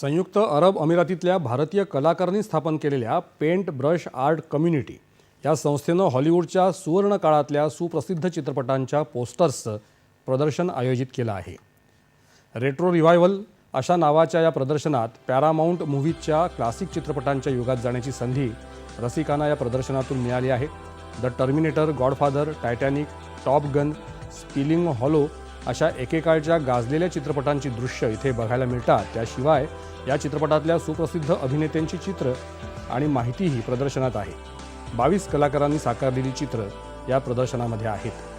संयुक्त अरब अमिरातीतल्या भारतीय कलाकारांनी स्थापन केलेल्या पेंट ब्रश आर्ट कम्युनिटी या संस्थेनं हॉलिवूडच्या सुवर्ण काळातल्या सुप्रसिद्ध चित्रपटांच्या पोस्टर्सचं प्रदर्शन आयोजित केलं आहे. रेट्रो रिव्हायव्हल अशा नावाच्या या प्रदर्शनात पॅरामाऊंट मूव्हीजच्या क्लासिक चित्रपटांच्या युगात जाण्याची संधी रसिकांना या प्रदर्शनातून मिळाली आहे. The Terminator Godfather Titanic Top Gun spilling hollow अशा एकेकाळच्या गाजलेल्या चित्रपटांची दृश्य इथे बघायला मिळतात. त्याशिवाय या चित्रपटातल्या सुप्रसिद्ध अभिनेत्यांची चित्र आणि माहितीही प्रदर्शनात आहे. बावीस कलाकारांनी साकारलेली चित्र या प्रदर्शनामध्ये आहेत.